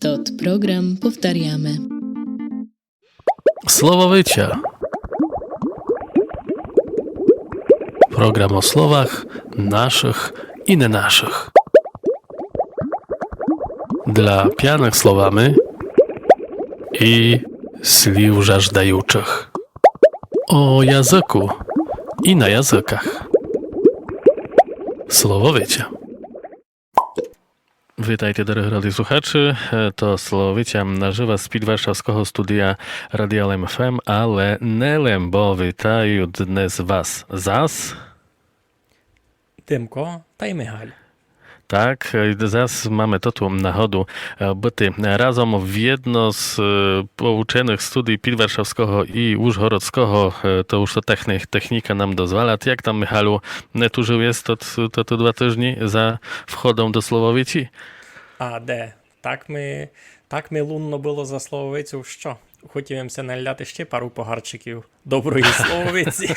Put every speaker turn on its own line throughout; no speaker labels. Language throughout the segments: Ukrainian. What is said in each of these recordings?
Tot program powtarzamy.
Słowowycia. Program o słowach naszych i nie naszych. Dla pianych słowami i sliw żażdajuczych. O języku i na językach. Słowowycia. Witajcie, drodzy radiosłuchaczy. E, To Słowicia na żywo z pід Warszawskiego studia Radialem FM, ale Nelem, bo witają dnes was zas.
Тимко та й Мигаль.
Tak, e, zas mamy tytuł nachodu e, byty razem w jedno z e, pouczonych studii pід Warszawskiego i Ужгородskiego, e, to już to technik, technika nam dozwala. Jak tam, Michalu, nie tu żył jest to, to, to dwa tygodnie za wchodą do Słowowici?
А де? Так ми, так ми лунно було за слововицю, що? хотівся наляти ще пару погарчиків доброї слововиці.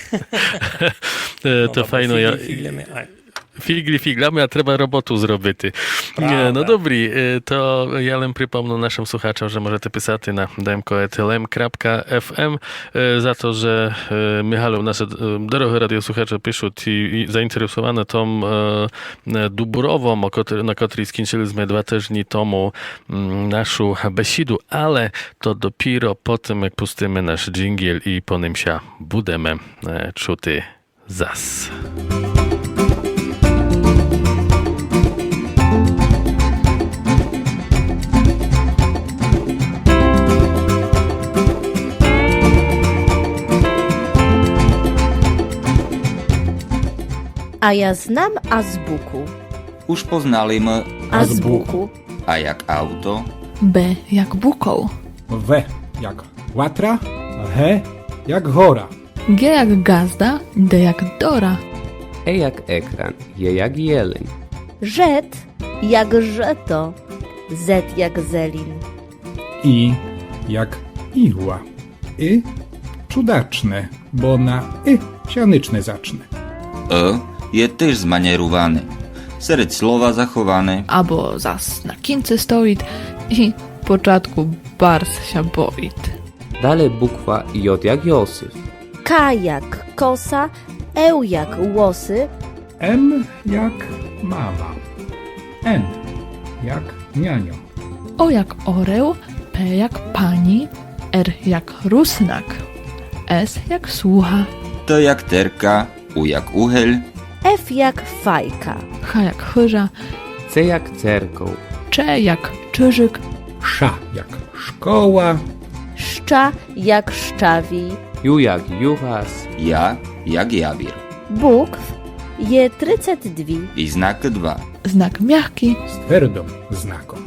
E, файно fajno, ja,
Фіглями. А,
Figli figlami, a trzeba robotu
zrobity.
No dobry, y, to ja lem przypomnę naszym słuchaczom, że możecie pisać na demko.lm.fm y, za to, że y, Michał, nasze drogie radiosłuchacze piszą i zainteresowane tą Dubrową, na której skończyliśmy dwa tygodnie temu mm, naszą besidu, ale to dopiero po tym, jak pustymy nasz dżingiel i po nim się budemy e, czuty zas.
A ja znam azbuku.
Už poznali m
Azbuku.
a jak auto,
B jak bukoł,
W jak łatra, H jak chora.
G jak gazda, D jak dora,
E jak ekran, J jak jeleń,
Rzet jak żeto. Z jak zelin.
I jak igła. Y cudaczne, bo na y sianyczne zacznę.
E je też zmanierowany. Serед slova zachowany,
albo zas na kince stoit i w początku bars się boit.
dalej bukwa J jak Josif,
K jak kosa. Eł jak łosy.
M jak mama. N jak nianio.
O jak oreł, P jak pani, R jak rusnak, S jak słucha,
T jak terka, U jak uhel,
F jak fajka.
H jak chyża,
C jak cerkoł,
Cze jak czyżyk,
Sza jak szkoła.
Szcza jak szczawi.
Ju jak juchas,
ja jak jawir.
Bukw je 32.
I znak 2.
znak miachki,
Z twardą znaką.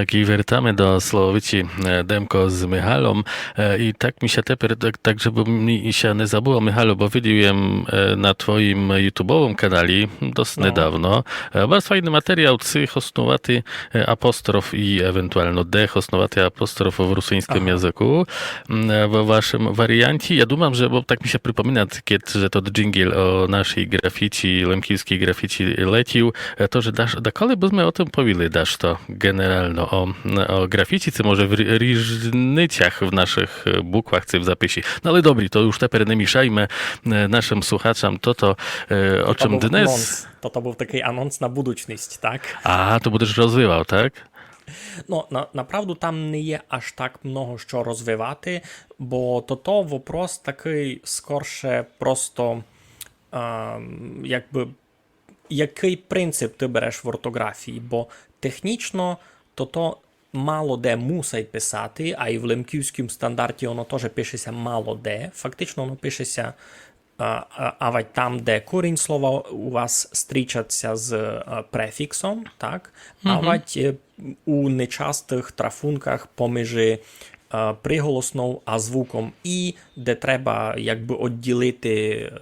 Tak, i wracamy do Słowici e, Demko z Michalą. E, I tak mi się teper, tak, tak żeby mi się nie zabyło, Michalu, bo widziałem e, na twoim YouTube'owym kanale dosyć
No.
niedawno. Bardzo fajny materiał, cy hosnowaty apostrof i ewentualno d hosnowaty apostrof w rosyjskim języku w waszym wariancie. Ja dumam, że, bo tak mi się przypomina, kiedy, że to dżingiel o naszej grafici, lemkijskiej grafici lecił, to, że dasz, da kole byśmy o tym powiedzieli, dasz to generalno o, o grafici, czy może w ri- różnicach w naszych e, bukłach, czy w zapisie. No ale dobry, to już тепер не мішайmy naszym słuchaczom to, to o
то
czym
був
dnes...
анонс. То, то був такий анонс на будучність, так?
A, to będziesz rozwijał, tak?
Ну, на, направду там не є аж так много що розвивати, бо то то вопрос такий скорше просто е, якби який принцип ти береш в ортографії, бо технічно то то мало де мусить писати, а і в лемківському стандарті воно теж пишеться мало де. Фактично воно пишеться а, там, де корінь слова у вас стрічаться з префіксом, так? Вать е, у нечастих трафунках поміж приголосною, а звуком і, де треба якби відділити,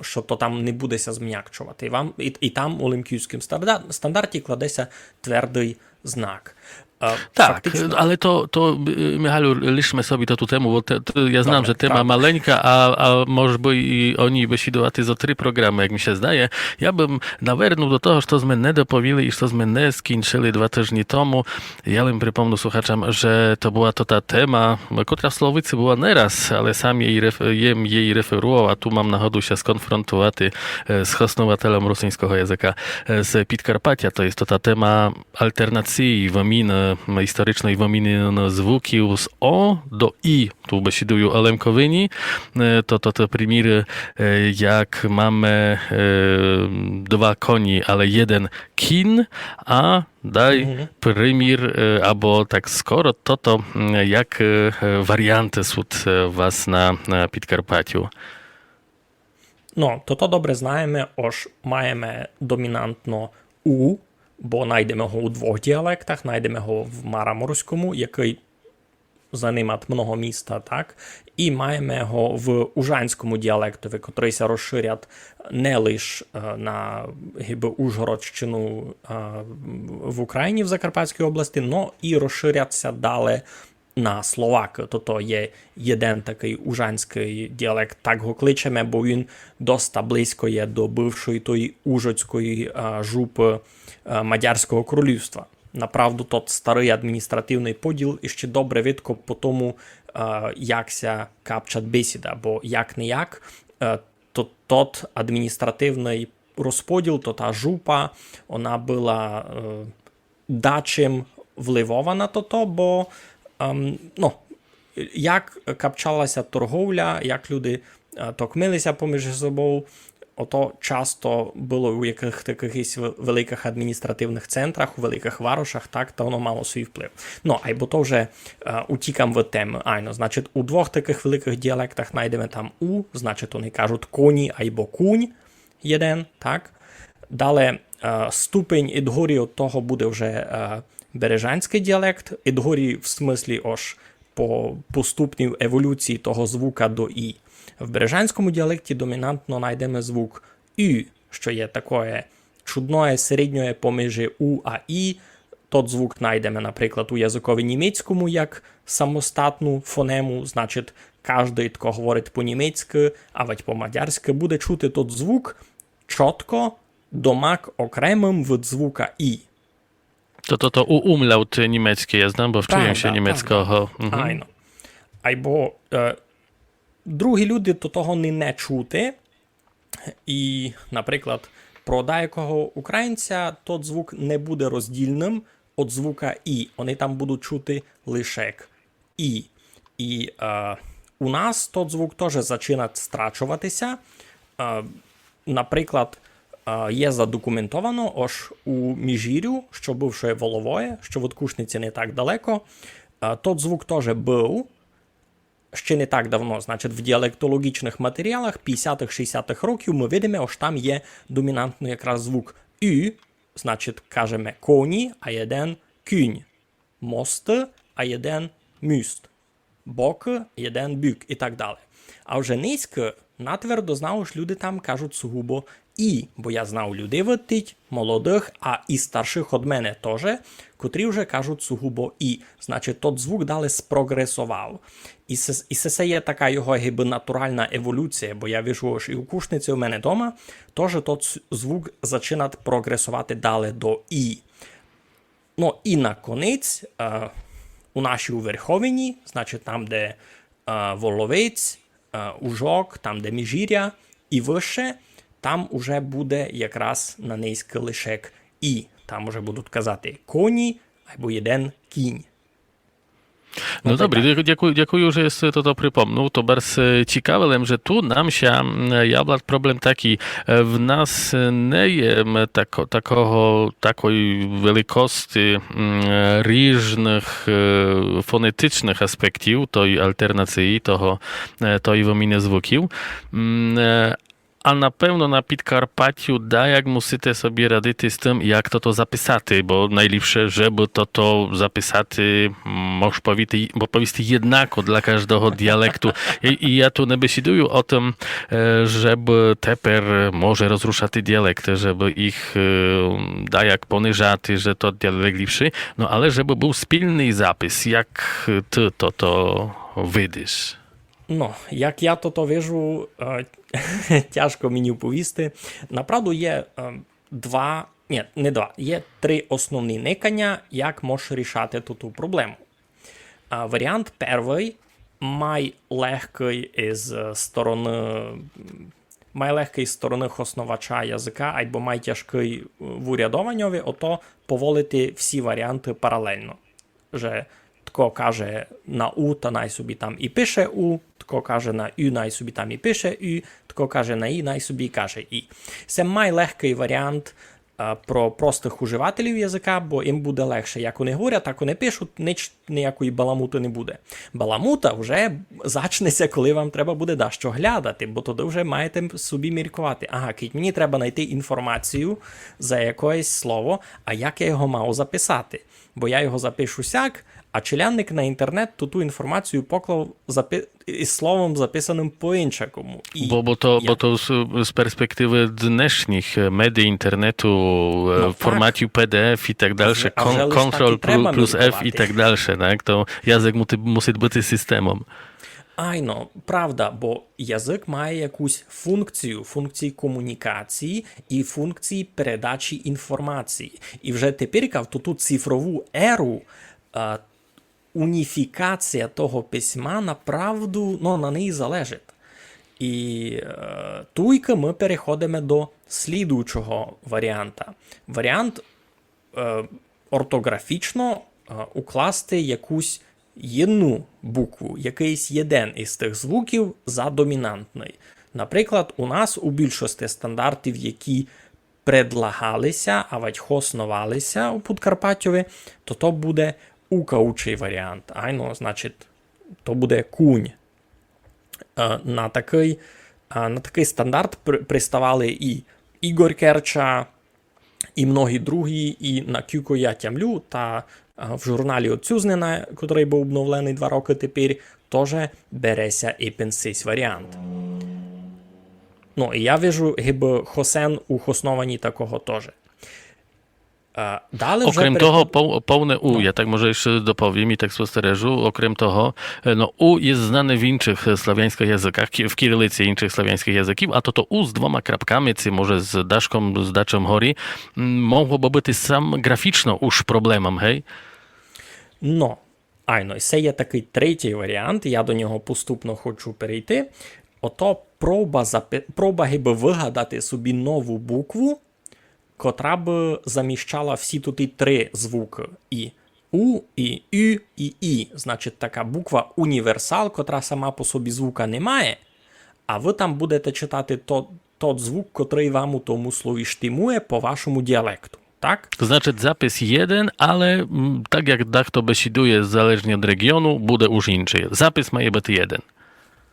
що то там не будеся зм'якчувати. І, і там у лемківському стандарті кладеться твердий знак. A
tak, ale to, to y, Michalu, liczmy sobie to tu temu, bo te, to, ja znam, że tema
tak.
maleńka, a, a może by i oni by się dołaty za trzy programy, jak mi się zdaje. Ja bym nawernął do toho, co sme nedopowili i co sme neskinčili dwa tygodnie temu. Ja bym przypomniał słuchaczom, że to była to ta tema, no, która w Słowicy była nieraz, ale sam jej, jem jej referował, a tu mam nachodu się skonfrontować e, z hostnowatelem rosyjskiego języka e, z Pitkarpatia. To jest to ta tema alternacji w historycznej wominy no, zwłókił z O do I. Tu besiedują Olemkowyni. E, To, to te приміри, e, jak mamy e, dwa koni, ale jeden kin, a daj
Mhm.
примір, e, albo tak skoro, to to mm, jak e, warianty są e, was na, na Підкарпаттю.
Ну, то то добре знаємо, ож маємо домінантно У, бо знайдемо його у двох діалектах, знайдемо його в Мараморському, який займат много міста, так, і маємо його в ужанському діалектові, котрий ся розширять не лише на гіби Ужгородщину е, в Україні, в Закарпатській області, но і розширяться далі на словаки. Тобто є один такий ужанський діалект, так го кличемо, бо він доста близько є до бившої тої ужоцької е, жупи е, Мадярського королівства. Направду, тот старий адміністративний поділ і ще добре видко по тому, е, якся капчат бесіда, бо як не як, то тот адміністративний розподіл, то та жупа, вона була дачим вливована то бо ну, як капчалася торговля, як люди е, токмилися поміж собою, ото часто було у яких таких великих адміністративних центрах, у великих варушах, так, то воно мало свій вплив. Ну, айбо то вже е, утікам в теми. Айно, значить, у двох таких великих діалектах знайдемо там у, значить, вони кажуть коні або кунь, один, так. Далі ступень ідгорі от того буде вже е, бережанський діалект. Ідгорі в смислі ож по поступній еволюції того звука до і. В бережанському діалекті домінантно знайдемо звук Ю, що є таке чудное середньое поміж У а І. Тот звук знайдемо, наприклад, у язикові німецькому як самостатну фонему, значить, кожен, хто говорить по-німецьки, а ведь по-мадярськи, буде чути тот звук чітко, домак окремим від звука І.
To, to, to umlaut niemieckie ja znam, bo
Правда,
się niemieckiego. Mhm.
Айно. Айбо е, другі люди до того не, не чути. І, наприклад, про деякого українця тот звук не буде роздільним від звука І. Вони там будуть чути лише І. І е, у нас тот звук теж починає страчуватися. Е, наприклад, є задокументовано аж у Міжірю, що бувшої Воловое, що від Кушниці не так далеко. Тот звук теж був ще не так давно. Значить, в діалектологічних матеріалах 50-х-60-х років ми видимо, що там є домінантно якраз звук Ю, значить, кажемо коні, а один кінь. Мост, а один мюст. Бок, один бюк і так далі. А вже низько, натвердо знав, що люди там кажуть сугубо і, бо я знав людей витить, молодих, а і старших від мене теж, котрі вже кажуть сугубо і. Значить, тот звук далі спрогресував. І це, і це є така його гіби натуральна еволюція, бо я вижу, що і у кушниці у мене вдома, теж тот звук починає прогресувати далі до і. Ну і на конець, е, у нашій Верховині, значить там, де е, Воловець, е, Ужок, там, де Міжіря, і вище, там уже буде якраз на низький лишек і. Там уже будуть казати коні або один кінь.
No дя- дякую, дякую, że jest to to przypomniał. To bardzo ciekawe, że tu nam się mm, problem taki, e, w nas nie jem tako, takoho, takiej wielkości mm, różnych e, fonetycznych aspektów tej alternacji, toho, e, tej wominy zwukił. Mm, e, а напевно на Підкарпаттю, да, як мусите собі радити з тим, як то то записати, бо найліпше, щоб то то записати, можеш повісти, бо повісти jednako dla każdego dialektu. I, I ja tu nie besieduję o tym, e, żeby teper może rozruszać dialekty, żeby ich e, da jak poniżaty, że to dialekt lepszy, no ale żeby był spilny zapis, jak ty to to widzisz.
Ну, як я то то вижу, е, тяжко мені повісти. Направду є е, два, ні, не два, є три основні никання, як можеш рішати ту проблему. Варіант перший май легкий із е, сторони. Май легкий з сторони основача язика, або май тяжкий е, в урядованньові, ото поволити всі варіанти паралельно. Же Тко каже на У, та най собі там і пише У, тко каже на Ю, най собі там і пише Ю, тко каже на І, най собі каже І. Це найлегкий варіант про простих уживателів язика, бо їм буде легше. Як вони говорять, так вони пишуть, ніч ніякої баламути не буде. Баламута вже зачнеться, коли вам треба буде дещо глядати, бо тоді вже маєте собі міркувати. Ага, кить мені треба знайти інформацію за якесь слово, а як я його мав записати? Бо я його запишу сяк, а челянник на інтернет ту ту інформацію поклав запи... із словом, записаним по-іншому. І
Bo, bo, to,
я-
bo to z, z perspektywy dnešních медій, internetu,
No
no, formatів PDF і так далі,
і треба
F і так далі, так, то язик мусить, бути системом.
Айно, правда, бо язик має якусь функцію, функції комунікації і функції передачі інформації. І вже тепер в ту цифрову еру а, уніфікація того письма направду ну, на неї залежить. І е, туйка ми переходимо до слідуючого варіанта. Варіант е, ортографічно е, укласти якусь єдну букву, якийсь єден із тих звуків за домінантний. Наприклад, у нас у більшості стандартів, які предлагалися, а вать основалися у Подкарпаттєві, то то буде укаучий варіант. Айно, значить, то буде кунь. На такий, на такий стандарт при- приставали і Ігор Керча, і многі другі, і на Кюко я тямлю, та в журналі Оцюзнена, який був обновлений два роки тепер, теж береся і пенсись варіант. Ну, і я вижу, гиби Хосен у Хосновані такого теж. Е, переход-
того, пов- повне U, ja tak może jeszcze dopowiem i tak spostereżu, okrem toho, e, no U jest znane w innych e, słowiańskich językach, ki- w kirylicy innych słowiańskich języków, a to to U z dwoma krapkami, czy może z daszką, z daczem hori, m, mogłoby być sam graficzno już problemem, hej?
Но, айно, це є такий третій варіант, я до нього поступно хочу перейти. Ото проба, запи... проба гиби вигадати собі нову букву, котра б заміщала всі тут і три звуки: і У, і Ю, і І. Значить, така буква універсал, котра сама по собі звука не має, а ви там будете читати то, тот звук, котрий вам у тому слові штимує по вашому діалекту. Так?
Jeden, ale m, tak jak dach to besiduje zależnie od regionu, буде już інший. Запис має бути jeden.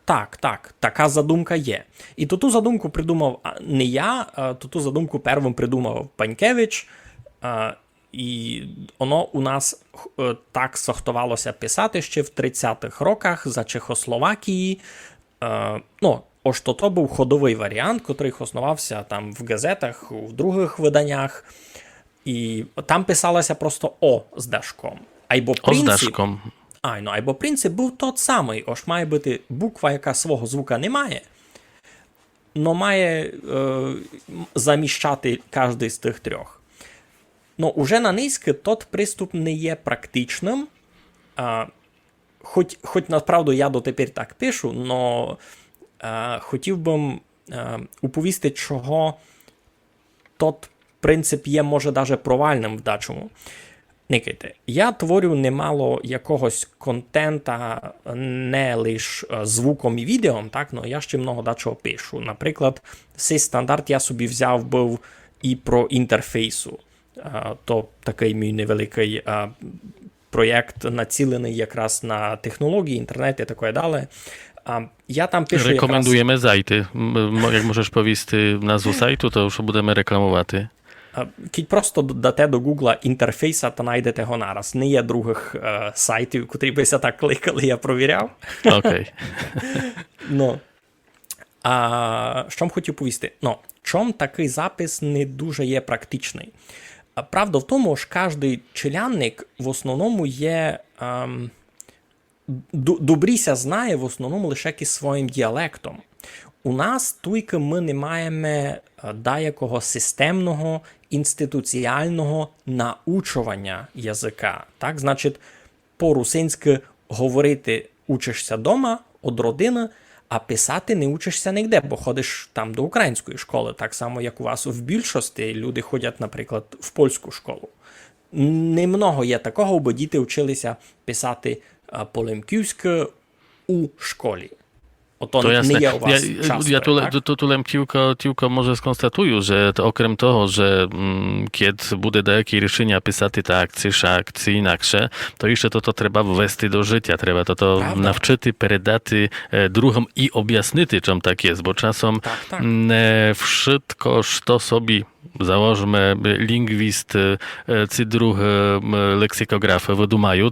Так, так, така задумка є. І ту ту задумку придумав не я, а, ту задумку первим придумав Панькевич. І воно у нас е, так сохтувалося писати ще в 30-х роках за Чехословакії. Е, ну, ось то то був ходовий варіант, котрий основався там в газетах, в других виданнях. І там писалося просто О з дашком.
Z
принцип,
daszką.
Ай, ну або принцип був тот самий. Ось має бути буква, яка свого звука не має, но має е, заміщати кожний з тих трьох. Ну, уже на низьки тот приступ не є практичним. А, хоч, хоч насправді я дотепер так пишу, но а, хотів би уповісти, чого тот принцип є, може, даже провальним в дачому. Никайте, я творю немало якогось контента, не лише звуком і відео, так, но я ще много дачого пишу. Наприклад, цей стандарт я собі взяв був і про інтерфейсу. То такий мій невеликий проєкт, націлений якраз на технології, інтернет і таке далі. Я там пишу
Рекомендуємо. М- м- Як можеш повісти назву сайту, то що будемо рекламувати.
А, кіть просто дате до Гугла інтерфейса та знайдете його нараз. Не є других е, сайтів, котрі бися так кликали, я провіряв.
Окей.
Ну. А, що м хотів повісти? Ну, чом такий запис не дуже є практичний? Правда в тому, що кожний челянник в основному є. Ем, добріся знає в основному лише своїм діалектом. У нас тільки ми не маємо е, деякого системного інституціального научування язика. Так, значить, по-русинськи говорити учишся дома від родини, а писати не учишся ніде, бо ходиш там до української школи, так само, як у вас в більшості люди ходять, наприклад, в польську школу. Немного є такого, бо діти вчилися писати а, у школі. Ото
To
не
jasne.
є у вас
Ja,
часто,
ja tu,
так?
tu, tu len tylko, tylko może skonstatuję, że to okrem того, że mm, kiedy буде деякі рішення писати так, чи шак, чи інакше, то ще то, то треба ввести до життя, треба то, то
Правда.
навчити, передати е, другим і об'яснити, чому так є, бо часом
Так, так.
не wszystko, що собі Lingwist e, czy drugi leksykograf wydumają,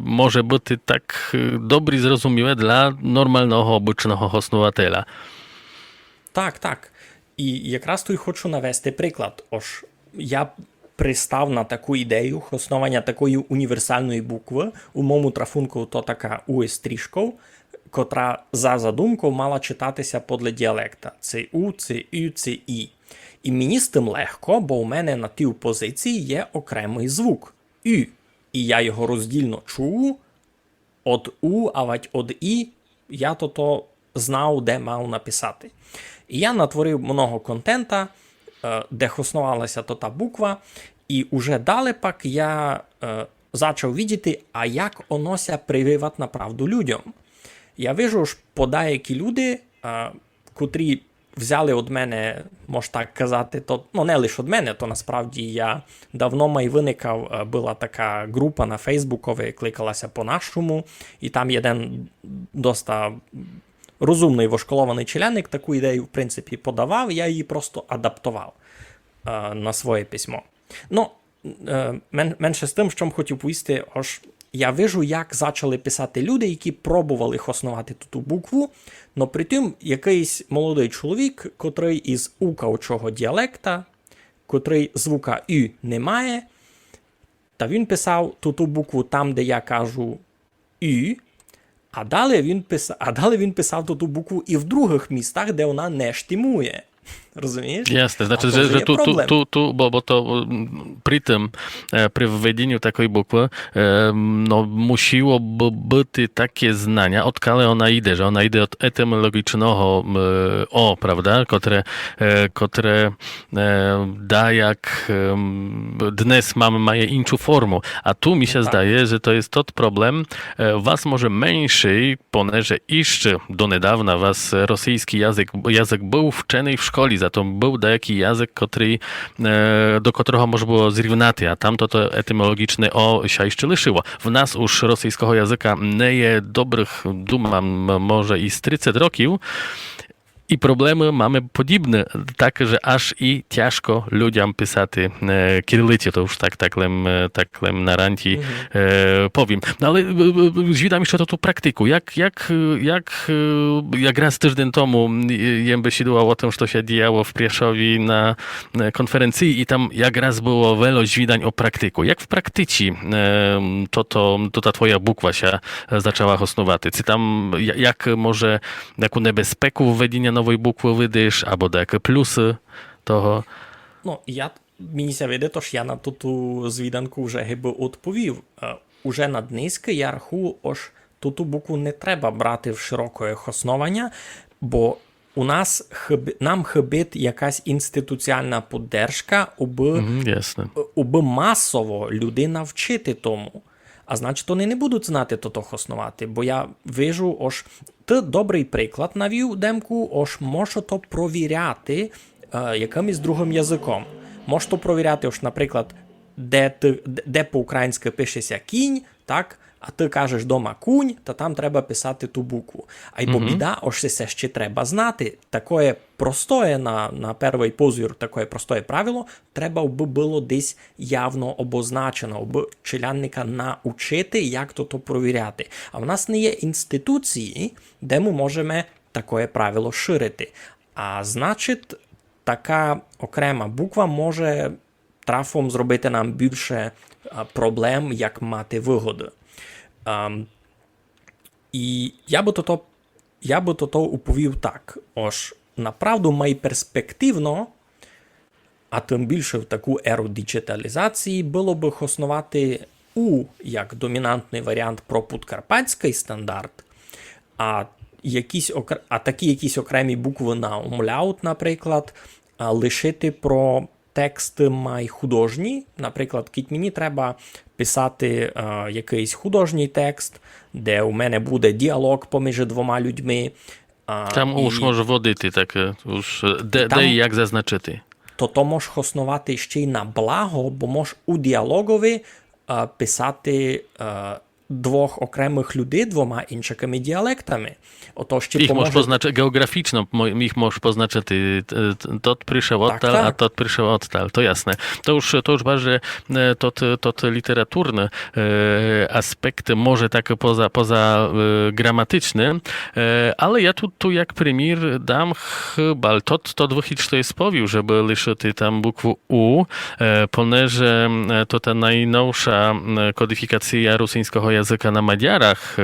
może być tak e, dobry zrozumiałe dla normalnego, obycznego hosnowatela.
Так, так. І якраз тут хочу навести приклад. Ож я пристав на таку ідею основання такої універсальної букви. У моєму трафунку то така УС-трішков, котра за задумкою мала читатися подле діалекта. Це У, це Ю, це І. І мені з тим легко, бо у мене на тій позиції є окремий звук Ю. І я його роздільно чую, od U, а вать od І, я то то знав, де мав написати. І я натворив много контента, е, де основалася то та буква, і уже далі пак я е, почав видіти, а як онося прививати на правду людям. Я вижу ж по деякі люди, е, котрі взяли від мене, можна так казати, то ну не лише від мене, то насправді я давно май виникав, е, була така група на Фейсбукові, кликалася по-нашому, і там один доста розумний вошколований челяник таку ідею, в принципі, подавав, я її просто адаптував е, на своє письмо. Ну, е, мен, менше з тим, що хотів повісти, ож я вижу, як почали писати люди, які пробували основати ту букву, но при тим якийсь молодий чоловік, котрий із укавчого діалекта, котрий звука Ю не має, та він писав ту букву там, де я кажу Ю, а далі він писав, а далі він писав ту букву і в других містах, де вона не штимує. Rozumiesz?
Jasne, znaczy, że,
że
tu, tu, tu, tu, bo, bo to przy tym, e, przy wwedeniu takiej bukwy, e, no musiło być takie znania, od kale ona idzie, że ona idzie od etymologicznego e, o, prawda, które, które da jak dnes mamy maje inczu formu, a tu mi się no
tak.
zdaje, że to jest tot problem, was może mniejszy, ponieważ jeszcze do niedawna was rosyjski język, język był wczeny w szkole, za to był taki język, który, e, do którego można było zrównati, a tamto to etymologiczne o się jeszcze lyszyło. W nas już rosyjskiego języka nie jest dobrych, dumam, może i 30 roków, i problemy mamy podobne, tak, że aż i ciężko ludziom pisać e, kirylicie, to już tak, tak, lem, e, tak lem na ranci e, powiem. No ale e, e, zwidam jeszcze to tu praktyku. Jak, jak, jak, jak raz tydzień temu jem besidło o tym, co się działo w Prieszowi na konferencji i tam jak raz było wiele zwidań o praktyku. Jak w praktyce e, to, to, to ta twoja bukwa się zaczęła osnowaty? Czy tam, ja- jak może, jaką niebezpieku wwedienia bukwy wydajesz, albo do jakie plusy того?
Ну, я мені види, тож я на ту ту звіданку вже гиби відповів. Е, Уже на дниски я рахую, ож ту ту букву не треба брати в широке основання, бо у нас нам хибить якась інституціальна поддержка, аби
Mhm, jasne.
аби масово людей навчити тому. А значить, вони не будуть знати то того основати. Бо я вижу, ось, ти добрий приклад навів демку, ось може то провіряти е, якимось другим язиком. Може то провіряти, ож, наприклад, де, ти, де по-українськи пишеться кінь, так, а ти кажеш дома кунь, то там треба писати ту букву. А й бо біда, ось це ще треба знати. Таке простое на, на перший позір, таке простое правило, треба би було десь явно обозначено, аби челянника научити, як то то провіряти. А в нас не є інституції, де ми можемо таке правило ширити. А значить, така окрема буква може трафом зробити нам більше проблем, як мати вигоди. І я би то, я би то, уповів так. Ож, направду май перспективно, а тим більше в таку еру діджиталізації, було би основати У як домінантний варіант про подкарпатський стандарт, а, якісь, а такі якісь окремі букви на умляут, наприклад, лишити про тексти май художні. Наприклад, кіть мені треба писати е, якийсь художній текст, де у мене буде діалог поміж двома людьми. а,
Там
і-
wodity, tak e, już e, de,
Tam-
de i jak zaznaczyty.
то то можеш основати ще й на благо, бо можеш у діалогові е, писати е, двох окремих людей двома іншими діалектами. Ото ще
Ich możesz
поможе...
poznaczyć geograficzno, mo- ich możesz poznaczyć y, y, tot przyszedł
Tak,
odtal, a
tak.
tot przyszedł odtal, to jasne. To już, to już bardziej e, tot, tot literaturny e, aspekt, może tak poza, poza e, gramatyczny, e, ale ja tu, tu jak premier dam chyba, tot, tot wychicz to jest powił, żeby liszyty tam bukwu U, e, ponieważ e, to ta najnowsza e, kodyfikacja rosyjskiego e,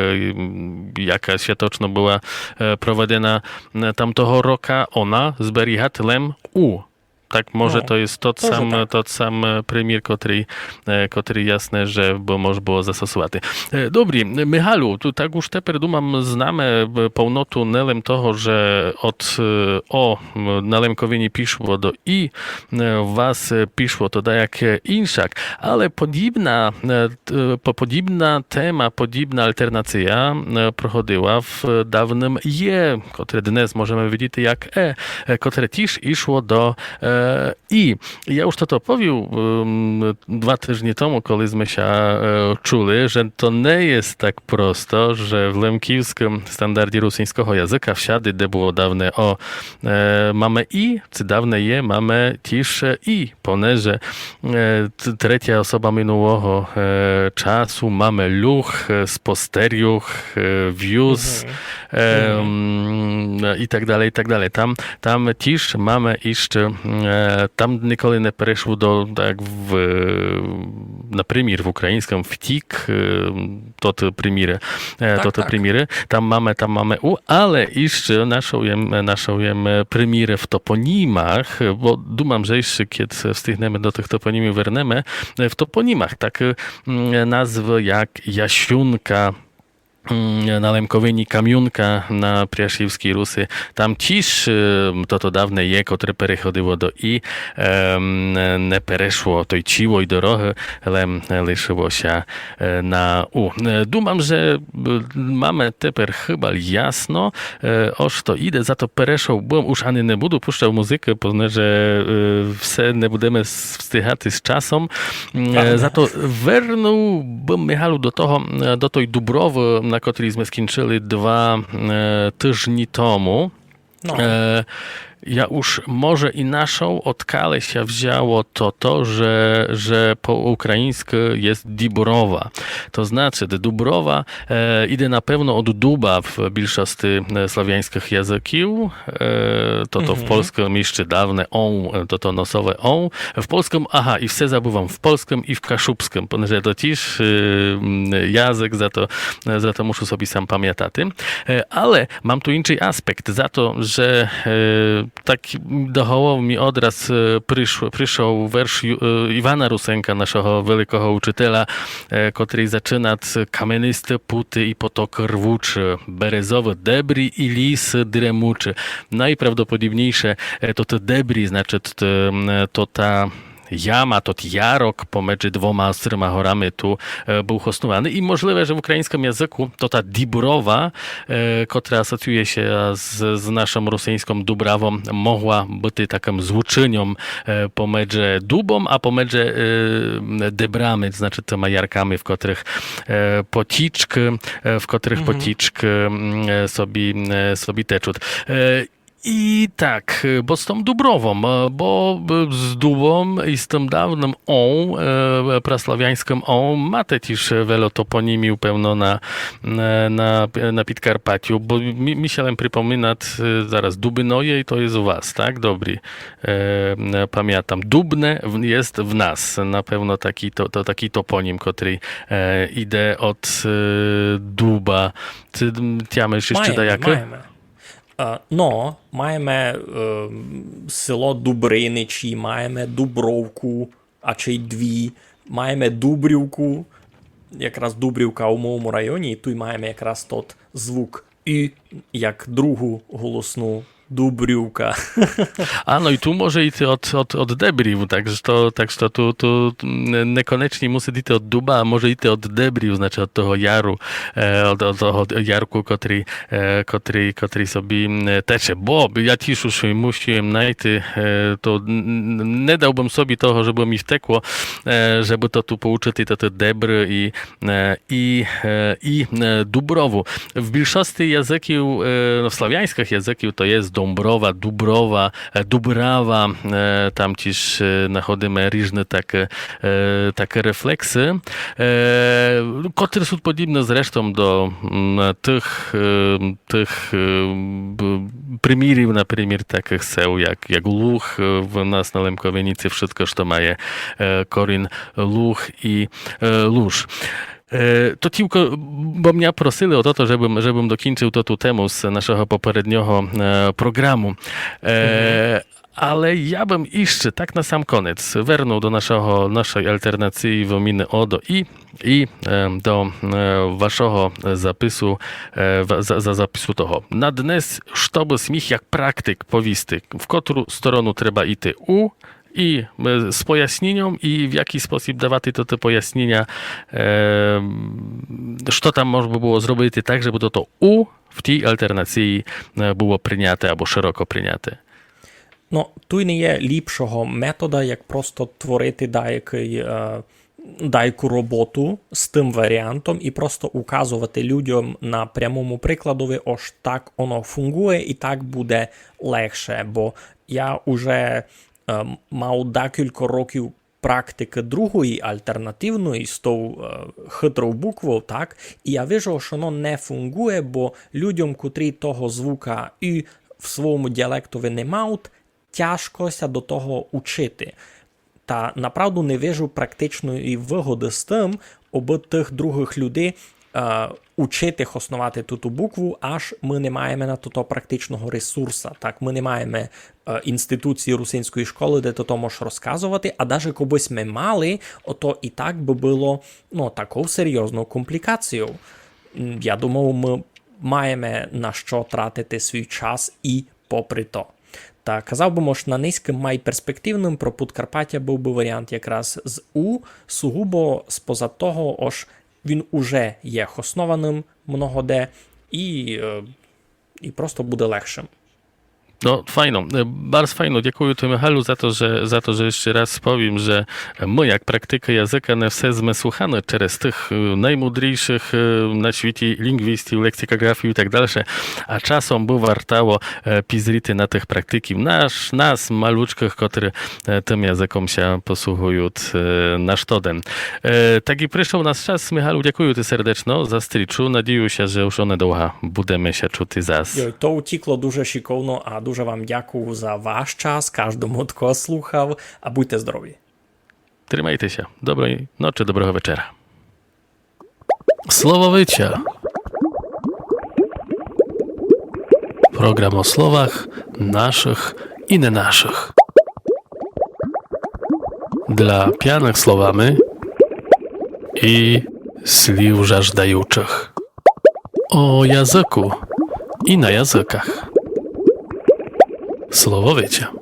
jaka światoczno była e, prowadzona e, tamtoho roka, ona зберігає тлем U. Так, може,
Ну,
то є тот
тоже
сам,
так.
тот сам е, примір, котрий, е, котрий ясне, że бо може було застосувати. Е, Добрі, Михайлу, tu tak już тепер думам, знаме е, повноту нелем того, że od e, O na Lemkowinie piszło do I, e, u was e, piszło to da jak e, inszak, ale podobna, e, t- po- podobna tema, podobna alternacja e, prochodziła w dawnym Je, które dnes możemy widzieć jak E, e, które też išło do e, I. Ja już to to powił um, dwa tygodnie temu, kiedy my się e, czuli, że to nie jest tak prosto, że w lemkiwskim standardzie rosyjskiego języka wsiady, gdzie było dawne O, e, mamy I, czy dawne Je, mamy też I, ponieważ e, t- trzecia osoba minionego e, czasu mamy luch, sposteriuch, wióz e, mm, i tak dalej, i tak dalej. Tam, tam też mamy jeszcze, Там ніколи не перейшло так, в, на примір в українському втік, тото приміри,
tak,
тото
tak.
приміри. Там маме, там маме у, але іще нашуємо, нашуємо приміри в топонімах, бо думам, że jeszcze kiedy wstygniemy do tych toponimów, wernemy w toponimach, tak nazwy jak Jasiunka, mm, na Lemkowinie Kamiunka na Priaszywskiej Rusy. Tam cisz em, to to dawne je, które переходило do i, em, не перейшло той ciło i doroги, ale лишило się e, na u. E, Думам, że e, mamy тепер chyba jasno, e, oż to idę, za to перейшов, bo już ani nie budu puszczał muzykę, ponieważ e, все не будемо встигати з часом. E, Za to вернув Михайлу до того, e, до той Дуброви, на котрій ми скінчили два e, тижні тому.
No.
E, Ja już może i naszą odkale się wzięło to, to że, że po ukraińsku jest Dibrowa. To znaczy, Dubrowa e, idę na pewno od duba w większości słowiańskich języków. E, to to w mhm. polskim jeszcze dawne on, e, to to nosowe on. W polskim, aha, i wse zabywam w polskim i w kaszubskim, ponieważ to też e, język, za to, za to muszę sobie sam pamiętać. E, ale mam tu inny aspekt, za to, że e, tak do hołovu mi odraz e, prišao, prišao e, Iwana Rusenka, naszego wielkiego uczytela, e, który zaczyna od kameniste puty i potok rwuczy, berezowy debri i lis dremuczy. Najprawdopodobniejsze to te debri, znaczy to ta jama, tot jarok pomiędzy dwoma stroma chorami tu e, był hostowany i możliwe, że w ukraińskim języku to ta dibrowa, e, która asocjuje się z, z naszą rosyjską dubrawą, mogła być taką złuczynią e, pomiędzy dubą, a pomiędzy debrami, to znaczy tymi jarkami, w których poticzki, w których mhm. Mm, sobie, sobie teczut. I tak, bo z tą Dubrową, e, bo z Dubą i z tą dawną on, e, praslawiańską on, ma te też welotoponimił pełno na, na, na Pitkarpatiu, bo mi, mi się przypomina zaraz Dubynoje i to jest u was, tak? Dobry, e, e pamiętam. Dubne jest w nas, na pewno taki, to, to taki toponim, który e, od e, Duba. Ty, tiamy
jeszcze
dajaka?
Majemy. Е, но маємо е, село Дубриничі, маємо Дубровку, а чи й дві, маємо Дубрівку, якраз Дубрівка у моєму районі, і тут маємо якраз тот звук. І як другу голосну Дубрівка.
A no i tu może iść od, od, od debriu, także to, także to tu, tu mm, niekoniecznie musi iść od duba, a może iść od debriu, znaczy od tego jaru, e, od, od, od jarku, który, e, który, który sobie mm, tecze. Bo ja też już musiałem najти, e, to nie dałbym sobie toho, żeby mi wtekło, e, żeby to tu pouczyć, to te debry i, e, i, e, i e, Dubrowu. W większości języków, e, no, w sławiańskich języków to jest Dąbrowa, Dubrowa, e, Dubrawa, e, tam też e, e, e, które są podobne zresztą do mm, tych, e, tych e, b- примірів, наприклад, таких сел, як, як Луг е, в нас на Лемковиніці, wszystko, що має е, корінь Луг і е, Луж. E, To tylko, bo mnie prosili o to, żebym, żebym dokończył to tu temu z naszego poprzedniego e, programu. E, Ale ja bym jeszcze tak na sam koniec wernął do naszego, naszej alternacji Wominy Odo i, i do waszego zapisu, za, za zapisu toho. Na dnes, żeby smich jak praktyk powisty, w którą stronę trzeba iść u, i e, z pojaśnienią i w jaki sposób dawać to te pojaśnienia, e, co tam można by było zrobić tak, żeby to, to U w tej alternacji było przyjęte albo szeroko przyjęte.
Ну, тут не є ліпшого метода, як просто творити деякий, деяку роботу з тим варіантом і просто указувати людям на прямому прикладові, ось так воно фунгує, і так буде легше. Бо я вже мав декілька років практики другої альтернативної з тою е, хитрою буквою, так, і я вижу, що воно не фунгує, бо людям, котрі того звука і в своєму діалектові не мають, тяжкося до того учити. Та направду не вижу практичної вигоди з тим, аби тих других людей е, учити основати ту ту букву, аж ми не маємо на то практичного ресурсу. Так, ми не маємо е, інституції русинської школи, де то можеш розказувати, а навіть когось ми мали, ото і так би було ну, таку серйозну комплікацію. Я думаю, ми маємо на що тратити свій час і попри то. Та казав би, може, на низьким май перспективним про Подкарпаття був би варіант якраз з У, сугубо споза того, ож він уже є хоснованим, много де, і, е, і просто буде легшим.
No fajno, e, bardzo fajno. Dziękuję Ty Michalu za to, że, za to, że jeszcze raz powiem, że my jak praktykę języka nie wszyscy słuchane przez tych e, najmądrzejszych e, na świecie lingwistów, leksikografii i tak dalej, a czasem by wartało pizryty na tych praktyki. Nasz, nas, maluczkich, którzy tym językom się posłuchują na sztoden. Taki przyszedł nas czas. Michalu, dziękuję Ty serdeczno za striczu. Nadzieję się, że już one doła będziemy się czuć zaś.
To uciekło dużo sikowno, a dużo дуже вам дякую за ваш час, кожному, хто слухав, а будьте здорові.
Się. Dobrej nocy, dobrego wieczora. Słowowycia. Program o słowach naszych i nie naszych. Dla pianych słowami i sliw żażdajuczych. O języku i na językach. Słowowycia.